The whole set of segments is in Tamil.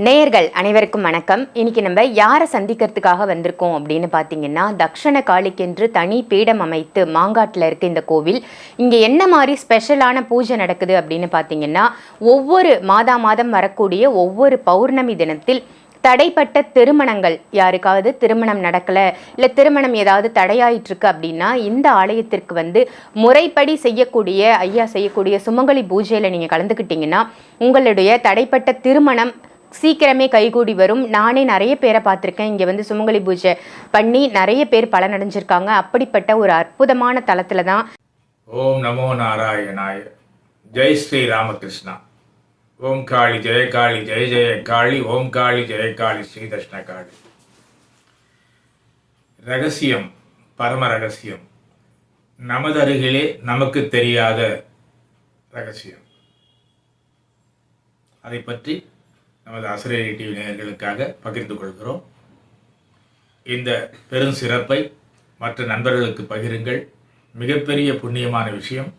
நேயர்கள் அனைவருக்கும் வணக்கம். இன்னைக்கு நம்ம யாரை சந்திக்கிறதுக்காக வந்திருக்கோம் அப்படின்னு பார்த்தீங்கன்னா தக்ஷண காளிக்கென்று தனி பீடம் அமைத்து மாங்காட்டில் இருக்க இந்த கோவில் இங்கே என்ன மாதிரி ஸ்பெஷலான பூஜை நடக்குது அப்படின்னு பார்த்தீங்கன்னா ஒவ்வொரு மாதா மாதம் வரக்கூடிய ஒவ்வொரு பௌர்ணமி தினத்தில் தடைப்பட்ட திருமணங்கள் யாருக்காவது திருமணம் நடக்கலை இல்லை திருமணம் ஏதாவது தடையாயிட்டிருக்கு அப்படின்னா இந்த ஆலயத்திற்கு வந்து முறைப்படி செய்யக்கூடிய ஐயா செய்யக்கூடிய சுமங்கலி பூஜையில் நீங்கள் கலந்துக்கிட்டிங்கன்னா உங்களுடைய தடைப்பட்ட திருமணம் சீக்கிரமே கைகூடி வரும். நானே நிறைய பேரை பார்த்துருக்கேன். இங்கே வந்து சுமங்கலி பூஜை பண்ணி நிறைய பேர் பலனடைஞ்சிருக்காங்க. அப்படிப்பட்ட ஒரு அற்புதமான தளத்தில் தான் ஓம் நமோ நாராயணாய. ஜெய் ஸ்ரீ ராமகிருஷ்ணா. ஓம் காளி ஜெய காளி ஜெய ஜெய காளி. ஓம் காளி ஜெய காளி ஸ்ரீ தஷ்ண காளி. ரகசியம் பரம ரகசியம். நமது அருகிலே நமக்கு தெரியாத ரகசியம். அதை பற்றி நமது ஆசிரியர் டிவி நேயர்களுக்காக பகிர்ந்து கொள்கிறோம். இந்த பெரும் சிறப்பை மற்ற நண்பர்களுக்கு பகிருங்கள். மிகப்பெரிய புண்ணியமான விஷயம்.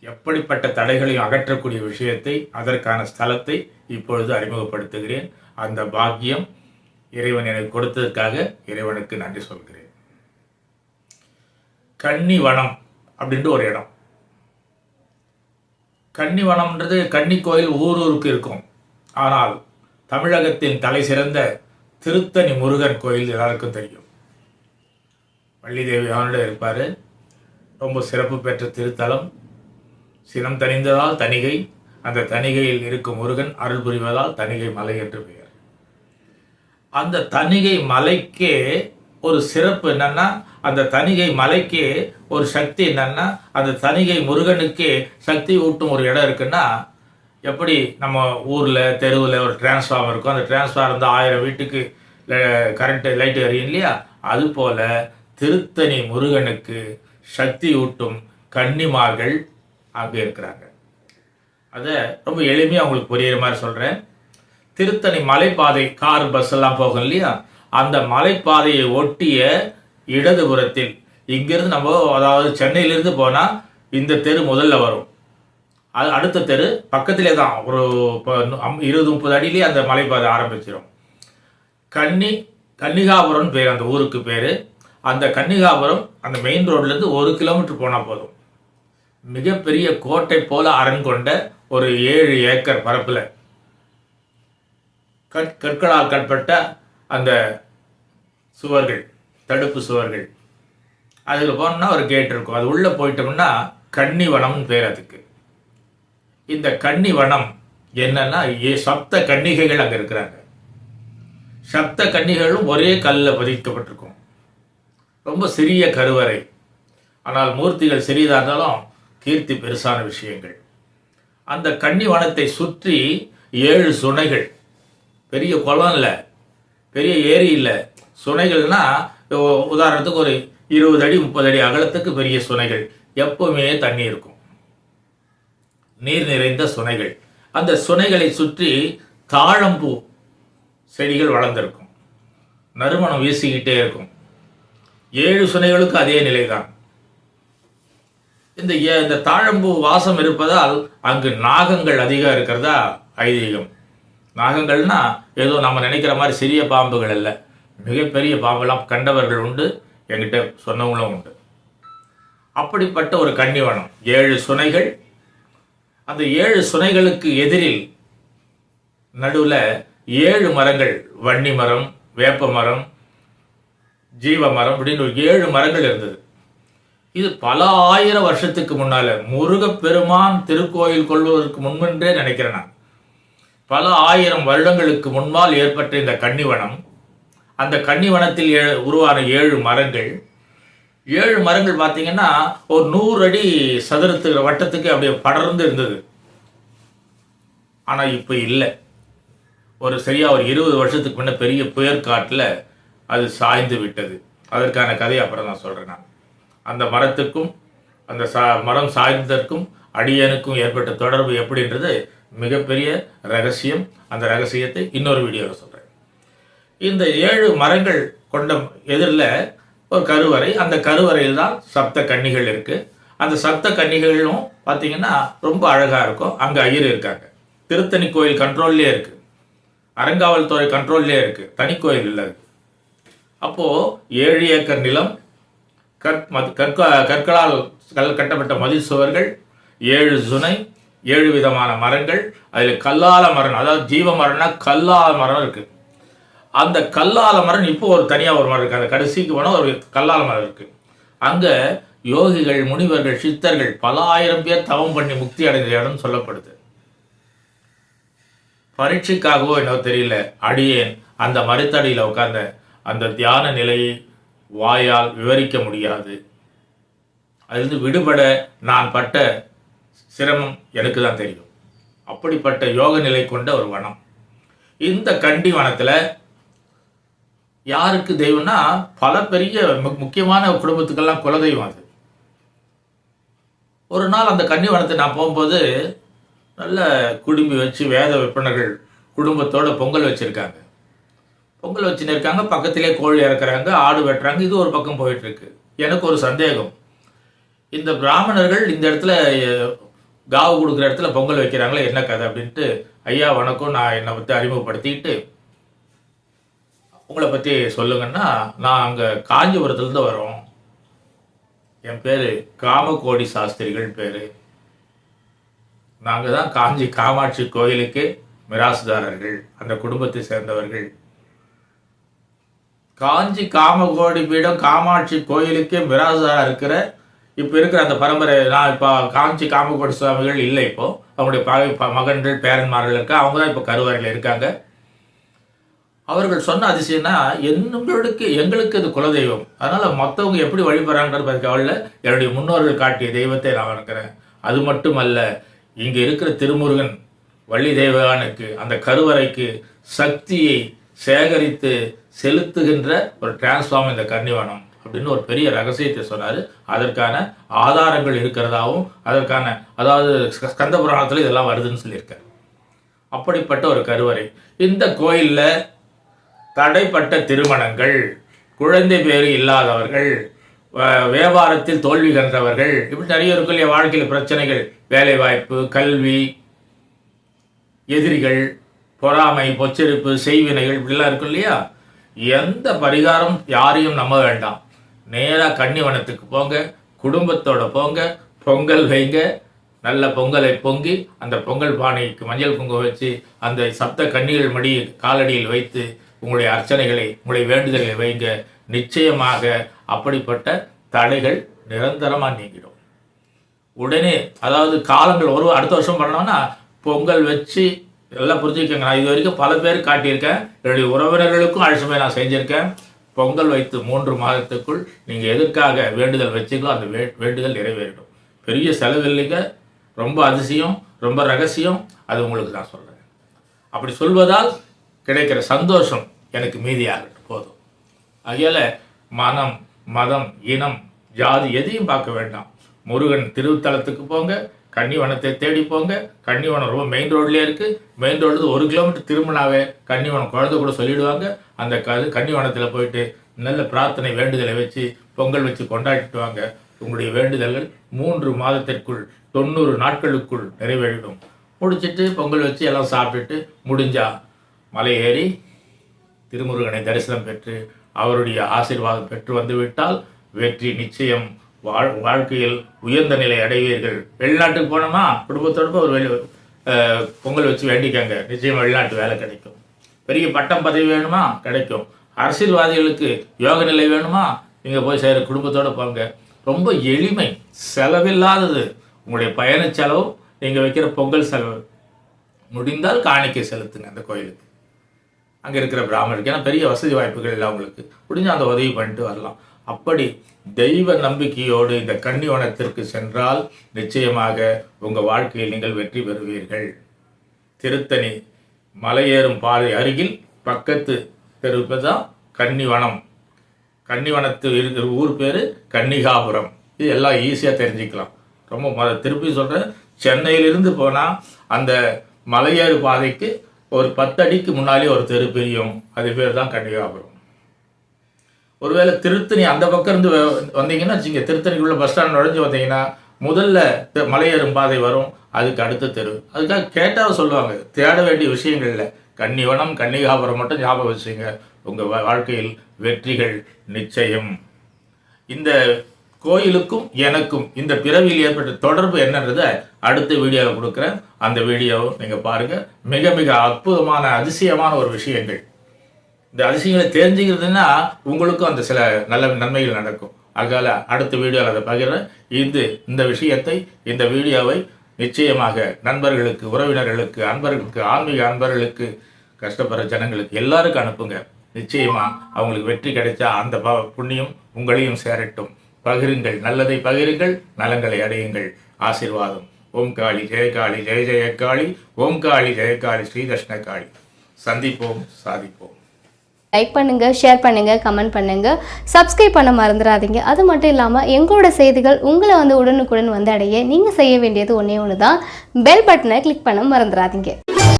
எப்படிப்பட்ட தடைகளையும் அகற்றக்கூடிய விஷயத்தை அதற்கான ஸ்தலத்தை இப்பொழுது அறிமுகப்படுத்துகிறேன். அந்த பாக்கியம் இறைவன் எனக்கு கொடுத்ததற்காக இறைவனுக்கு நன்றி சொல்கிறேன். கன்னிவனம் அப்படின்ட்டு ஒரு இடம். கன்னிவனம்ன்றது கன்னி கோயில் ஊர் ஊருக்கு இருக்கும். ஆனால் தமிழகத்தின் தலை சிறந்த திருத்தணி முருகன் கோயில் எல்லாருக்கும் தெரியும். வள்ளிதேவி அவனோட இருப்பார். ரொம்ப சிறப்பு பெற்ற திருத்தலம். சினம் தணிந்ததால் தணிகை. அந்த தணிகையில் இருக்கும் முருகன் அருள் புரிவதால் தணிகை மலை என்று பெயர். அந்த தணிகை மலைக்கே ஒரு சிறப்பு என்னன்னா அந்த தணிகை மலைக்கே ஒரு சக்தி என்னன்னா அந்த தணிகை முருகனுக்கே சக்தி ஊட்டும் ஒரு இடம் இருக்குன்னா எப்படி நம்ம ஊரில் தெருவில் ஒரு டிரான்ஸ்ஃபார்மர் இருக்கும் அந்த டிரான்ஸ்ஃபார்மர் வந்து ஆயிரம் வீட்டுக்கு கரண்ட்டு லைட்டு எறியும் இல்லையா? அதுபோல் திருத்தணி முருகனுக்கு சக்தி ஊட்டும் கன்னிமார்கள் அங்கே இருக்கிறாங்க. அதை ரொம்ப எளிமையாக உங்களுக்கு புரியுற மாதிரி சொல்கிறேன் திருத்தணி மலைப்பாதை கார் பஸ் எல்லாம் போகும் இல்லையா? அந்த மலைப்பாதையை ஒட்டிய இடதுபுறத்தில் இங்கிருந்து நம்ம அதாவது சென்னையிலிருந்து போனால் இந்த தெரு முதல்ல வரும். அது அடுத்த தெரு பக்கத்திலே தான் ஒரு இருபது முப்பது அடியிலே அந்த மலைப்பாதை ஆரம்பிச்சிடும் கன்னி கன்னிகாபுரம் பேர் அந்த ஊருக்கு பேர். அந்த கன்னிகாபுரம் அந்த மெயின் ரோட்லேருந்து ஒரு கிலோமீட்டர் போனால் போதும். மிகப்பெரிய கோட்டை போல அரண் கொண்ட ஒரு ஏழு ஏக்கர் பரப்பில். கற் கற்களால் கட்பட்ட அந்த சுவர்கள் தடுப்பு சுவர்கள். அதில் போனோம்னா ஒரு கேட் இருக்கும். அது உள்ளே போயிட்டோம்னா கன்னிவனம்னு பேர் அதுக்கு. இந்த கன்னிவனம் என்னன்னா ஏ சப்த கன்னிகைகள் அங்கே இருக்கிறாங்க. சப்த கன்னிகளும் ஒரே கல்லில் பதிக்கப்பட்டிருக்கும். ரொம்ப சிறிய கருவறை. ஆனால் மூர்த்திகள் சிறியதாக இருந்தாலும் கீர்த்தி பெருசான விஷயங்கள். அந்த கன்னிவனத்தை சுற்றி ஏழு சுனைகள். பெரிய குளம் இல்லை. பெரிய ஏரி இல்லை. சுனைகள்னா உதாரணத்துக்கு ஒரு இருபது அடி முப்பது அடி அகலத்துக்கு பெரிய சுனைகள். எப்பவுமே தண்ணி இருக்கும். நீர் நிறைந்த சுனைகள். அந்த சுனைகளை சுற்றி தாழம்பூ செடிகள் வளர்ந்திருக்கும். நறுமணம் வீசிக்கிட்டே இருக்கும். ஏழு சுனைகளுக்கு அதே நிலைதான். இந்த ஏ- இந்த தாழம்பூ வாசம் இருப்பதால் அங்கு நாகங்கள் அதிகம் இருக்கிறதா ஐதீகம். நாகங்கள்னா ஏதோ நம்ம நினைக்கிற மாதிரி சிறிய பாம்புகள் அல்ல. மிகப்பெரிய பாம்பெல்லாம் கண்டவர்கள் உண்டு என்கிட்ட சொன்னவங்களும் உண்டு. அப்படிப்பட்ட ஒரு கன்னிவனம். ஏழு சுனைகள் அந்த ஏழு சுனைகளுக்கு எதிரில் நடுவில் ஏழு மரங்கள் வன்னி மரம் வேப்ப மரம் ஜீவ மரம் அப்படின்னு ஒரு ஏழு மரங்கள் இருந்தது. இது பல ஆயிரம் வருஷத்துக்கு முன்னால முருகப்பெருமான் திருக்கோயில் கொள்வதற்கு முன்பென்றே நினைக்கிறேன் நான். பல ஆயிரம் வருடங்களுக்கு முன்பால் ஏற்பட்ட இந்த கன்னிவனம் அந்த கன்னிவனத்தில் ஏ- உருவான ஏழு மரங்கள் ஏழு மரங்கள் பார்த்தீங்கன்னா ஒரு நூறு அடி சதுரத்துக்கு வட்டத்துக்கு அப்படியே படர்ந்து இருந்தது. ஆனால் இப்போ இல்லை. ஒரு சரியாக ஒரு இருபது வருஷத்துக்கு முன்னே பெரிய புயல் காட்டில் அது சாய்ந்து விட்டது. அதற்கான கதையை அப்புறம் நான் சொல்கிறேன் நான். அந்த மரத்துக்கும் அந்த சா மரம் சாய்ந்ததற்கும் அடியனுக்கும் ஏற்பட்ட தொடர்பு எப்படின்றது மிகப்பெரிய ரகசியம். அந்த ரகசியத்தை இன்னொரு வீடியோவில் சொல்கிறேன் இந்த ஏழு மரங்கள் கொண்ட எதிரில் ஒரு கருவறை. அந்த கருவறையில் தான் சப்த கன்னிகள் இருக்குது அந்த சப்த கன்னிகளும் பார்த்தீங்கன்னா ரொம்ப அழகாக இருக்கும். அங்கே ஐயர் இருக்காங்க. திருத்தணி கோயில் கண்ட்ரோல்லே இருக்குது அறங்காவல்துறை கண்ட்ரோல்லே இருக்குது தனி கோயில் இல்லை அப்போது ஏழு ஏக்கர் நிலம். கற் கற்க கற்களால் கல் கட்டப்பட்ட மதில் சுவர்கள் ஏழு சுனை ஏழு விதமான மரங்கள் அதில் கல்லால மரம் அதாவது ஜீவ மரம்னா கல்லால மரம் இருக்குது அந்த கல்லால மரம் இப்போ ஒரு தனியாக ஒரு மரம் இருக்கு. அந்த கடைசிக்கு போனால் ஒரு கல்லால மரம் இருக்கு. அங்கே யோகிகள் முனிவர்கள் சித்தர்கள் பல ஆயிரம் பேர் தவம் பண்ணி முக்தி அடைந்த இடம் சொல்லப்படுது. பரீட்சைக்காகவோ என்னவோ தெரியல. அடியேன் அந்த மரத்தடியில் உட்கார்ந்த அந்த தியான நிலையை வாயால் விவரிக்க முடியாது. அதிலிருந்து விடுபட நான் பட்ட சிரமம் எனக்கு தான் தெரியும். அப்படிப்பட்ட யோக நிலை கொண்ட ஒரு வனம். இந்த கண்டி வனத்தில் யாருக்கு தெய்வம்னா பல பெரிய முக்கியமான குடும்பத்துக்கெல்லாம் குலதெய்வம் அது. ஒரு நாள் அந்த கன்னிவனத்தை நான் போகும்போது நல்ல குடும்பி வச்சு வேத விற்பனர்கள் குடும்பத்தோட பொங்கல் வச்சுருக்காங்க. பொங்கல் வச்சுன்னு இருக்காங்க பக்கத்திலே கோழி இறக்குறாங்க ஆடு வெட்டுறாங்க இது ஒரு பக்கம் போயிட்டுருக்கு. எனக்கு ஒரு சந்தேகம். இந்த பிராமணர்கள் இந்த இடத்துல காவு கொடுக்குற இடத்துல பொங்கல் வைக்கிறாங்களே என்ன கதை அப்படின்ட்டு ஐயா வணக்கம் நான் என்னை பற்றி அறிமுகப்படுத்திக்கிட்டு உங்களை பற்றி சொல்லுங்கன்னா நான் அங்கே காஞ்சிபுரத்துலேருந்து வரோம். என் பேர் காமகோடி சாஸ்திரிகள் பேர். நாங்கள் தான் காஞ்சி காமாட்சி கோயிலுக்கு மிராசுதாரர்கள் அந்த குடும்பத்தை சேர்ந்தவர்கள். காஞ்சி காமகோடி பீடம் காமாட்சி கோயிலுக்கே மிராசுதாராக இருக்கிற இப்போ இருக்கிற அந்த பரம்பரை நான் இப்போ காஞ்சி காமகோடி சுவாமிகள் இல்லை இப்போ. அவங்களுடைய ப- மகன்கள் பேரன்மார்கள் இருக்கா அவங்க தான் இப்போ கருவறையில் இருக்காங்க. அவர்கள் சொன்ன அதிசயம்னா எங்களுக்கு எங்களுக்கு இது குலதெய்வம். அதனால் மற்றவங்க எப்படி வழிபடுறாங்கன்றது பற்றி கவலை என்னுடைய முன்னோர்கள் காட்டிய தெய்வத்தை நான் வணக்கிறேன் அது மட்டுமல்ல இங்கே இருக்கிற திருமுருகன் வள்ளி தெய்வானுக்கு அந்த கருவறைக்கு சக்தியை சேகரித்து செலுத்துகின்ற ஒரு டிரான்ஸ்ஃபார்ம் இந்த கன்னிவனம். அப்படின்னு ஒரு பெரிய ரகசியத்தை சொன்னார். அதற்கான ஆதாரங்கள் இருக்கிறதாவும் அதற்கான அதாவது ஸ்கந்த புராணத்தில் இதெல்லாம் வருதுன்னு சொல்லியிருக்காரு. அப்படிப்பட்ட ஒரு கருவறை. இந்த கோயிலில் தடைப்பட்ட திருமணங்கள் குழந்தை பேறு இல்லாதவர்கள் வியாபாரத்தில் தோல்வி கண்டவர்கள் இப்படி நிறைய இருக்கும் இல்லையா வாழ்க்கையில் பிரச்சனைகள் வேலை வாய்ப்பு கல்வி எதிரிகள் பொறாமை பொச்சரிப்பு செய்வினைகள் இப்படிலாம் இருக்கும் இல்லையா? எந்த பரிகாரம் யாரையும் நம்ப வேண்டாம். நேராக கன்னிவனத்துக்கு போங்க குடும்பத்தோட போங்க பொங்கல் வைங்க நல்ல பொங்கலை பொங்கி அந்த பொங்கல் பானைக்கு மஞ்சள் குங்குமம் வச்சு அந்த சப்த கன்னிகள் மடி காலடியில் வைத்து உங்களுடைய அர்ச்சனைகளை உங்களுடைய வேண்டுதல்களை வைங்க. நிச்சயமாக அப்படிப்பட்ட தடைகள் நிரந்தரமாக நீங்கிடும். உடனே அதாவது காலங்கள் ஒரு அடுத்த வருஷம் பண்ணோம்னா பொங்கல் வச்சு எல்லாம் புரிஞ்சுக்கங்க. நான் இது வரைக்கும் பல பேர் காட்டியிருக்கேன். என்னுடைய உறவினர்களுக்கும் அழைச்சுமே நான் செஞ்சுருக்கேன். பொங்கல் வைத்து மூன்று மாதத்துக்குள் நீங்கள் எதற்காக வேண்டுதல் வச்சீங்களோ அந்த வே வேண்டுதல் நிறைவேறிடும். பெரிய செலவு இல்லைங்க. ரொம்ப அதிசயம் ரொம்ப ரகசியம். அது உங்களுக்கு நான் சொல்கிறேன் அப்படி சொல்வதால் கிடைக்கிற சந்தோஷம் எனக்கு மீதியாகட்டும். போதும். ஆகையால மனம் மதம் இனம் ஜாதி எதையும் பார்க்க வேண்டாம். முருகன் திருத்தலத்துக்கு போங்க கன்னிவனத்தை தேடி போங்க. கன்னிவனம் ரொம்ப மெயின் ரோட்லேயே இருக்குது மெயின் ரோடு ஒரு கிலோமீட்டர் திரும்பினாவே கன்னிவனம் குழந்தை கூட சொல்லிடுவாங்க. அந்த க கன்னிவனத்தில் போயிட்டு நல்ல பிரார்த்தனை வேண்டுதலை வச்சு பொங்கல் வச்சு கொண்டாடிட்டு வாங்க. உங்களுடைய வேண்டுதல்கள் மூன்று மாதத்திற்குள் தொண்ணூறு நாட்களுக்குள் நிறைவேறிடும். முடிச்சிட்டு பொங்கல் வச்சு எல்லாம் சாப்பிட்டுட்டு முடிஞ்சா மலை ஏறி திருமுருகனை தரிசனம் பெற்று அவருடைய ஆசீர்வாதம் பெற்று வந்துவிட்டால் வெற்றி நிச்சயம். வாழ் வாழ்க்கையில் உயர்ந்த நிலை அடைவீர்கள். வெளிநாட்டுக்கு போனோமா? குடும்பத்தோடு ஒரு வெளி பொங்கல் வச்சு வேண்டிக்கங்க. நிச்சயம் வெளிநாட்டு வேலை கிடைக்கும். பெரிய பட்டம் பதவி வேணுமா? கிடைக்கும். அரசியல்வாதிகளுக்கு யோக நிலை வேணுமா? நீங்கள் போய் சேர குடும்பத்தோடு போங்க. ரொம்ப எளிமை செலவில்லாதது. உங்களுடைய பயண செலவு நீங்கள் வைக்கிற பொங்கல் செலவு. முடிந்தால் காணிக்கை செலுத்துங்க அந்த கோயிலுக்கு. அங்கே இருக்கிற பிராமணருக்கு. ஏன்னா பெரிய வசதி வாய்ப்புகள் இல்லை அவங்களுக்கு. முடிஞ்ச அந்த உதவி பண்ணிட்டு வரலாம். அப்படி தெய்வ நம்பிக்கையோடு இந்த கன்னிவனத்திற்கு சென்றால் நிச்சயமாக உங்கள் வாழ்க்கையில் நீங்கள் வெற்றி பெறுவீர்கள். திருத்தணி மலையேறும் பாதை அருகில் பக்கத்து தெருப்பு தான் கன்னிவனம் கன்னிவனத்து இருக்கிற ஊர் பேர் கன்னிகாபுரம். இது எல்லாம் ஈஸியாக தெரிஞ்சுக்கலாம். ரொம்ப திருப்பி சொல்கிறேன் சென்னையிலிருந்து போனால் அந்த மலையேறு பாதைக்கு ஒரு பத்தடிக்கு முன்னாலே ஒரு தெரு பிரியும். அது பேர் தான் கன்னிகாபுரம். ஒருவேளை திருத்தணி அந்த பக்கம் இருந்து வ- வந்தீங்கன்னா வச்சுங்க திருத்தணிக்குள்ள பஸ் ஸ்டாண்ட் நுழைஞ்சு வந்தீங்கன்னா முதல்ல மலையேறும் பாதை வரும். அதுக்கு அடுத்த தெரு. அதுக்காக கேட்டால் சொல்லுவாங்க தேட வேண்டிய விஷயங்கள்ல கன்னிவனம் கன்னிகாபுரம் மட்டும் ஞாபகம் வச்சுங்க. உங்கள் வாழ்க்கையில் வெற்றிகள் நிச்சயம். இந்த கோயிலுக்கும் எனக்கும் இந்த பிறவியில் ஏற்பட்ட தொடர்பு என்னன்றதை அடுத்த வீடியோவில் கொடுக்குறேன். அந்த வீடியோவை நீங்கள் பாருங்கள் மிக மிக அற்புதமான அதிசயமான ஒரு விஷயங்கள். இந்த அதிசயங்களை தெரிஞ்சுக்கிறதுன்னா உங்களுக்கும் அந்த சில நல்ல நன்மைகள் நடக்கும். அதனால் அடுத்த வீடியோவில் அதை பகிர்றேன். இது இந்த விஷயத்தை இந்த வீடியோவை நிச்சயமாக நண்பர்களுக்கு உறவினர்களுக்கு அன்பர்களுக்கு ஆன்மீக அன்பர்களுக்கு கஷ்டப்படுற ஜனங்களுக்கு எல்லாருக்கும் அனுப்புங்க. நிச்சயமாக அவங்களுக்கு வெற்றி கிடைச்சா அந்த ப- புண்ணியம் உங்களையும் சேரட்டும். பகிருங்கள் நல்லதை பகிருங்கள் நலங்களை அடையுங்கள். ஆசீர்வாதம். ஓம் காளி ஜெயகாளி ஜெய ஜெயகாளி ஓம் காளி ஜெயகாளி ஸ்ரீதஷ்ண காளி. சந்திப்போம் சாதிப்போம். லைக் பண்ணுங்க ஷேர் பண்ணுங்க கமெண்ட் பண்ணுங்க. சப்ஸ்கிரைப் பண்ண மறந்துடாதீங்க. அது மட்டும் இல்லாமல் எங்களோட செய்திகள் உங்களை வந்து உடனுக்குடன் வந்து அடைய நீங்கள் செய்ய வேண்டியது ஒன்றே ஒன்று தான் பெல் பட்டனை கிளிக் பண்ண மறந்துடாதீங்க.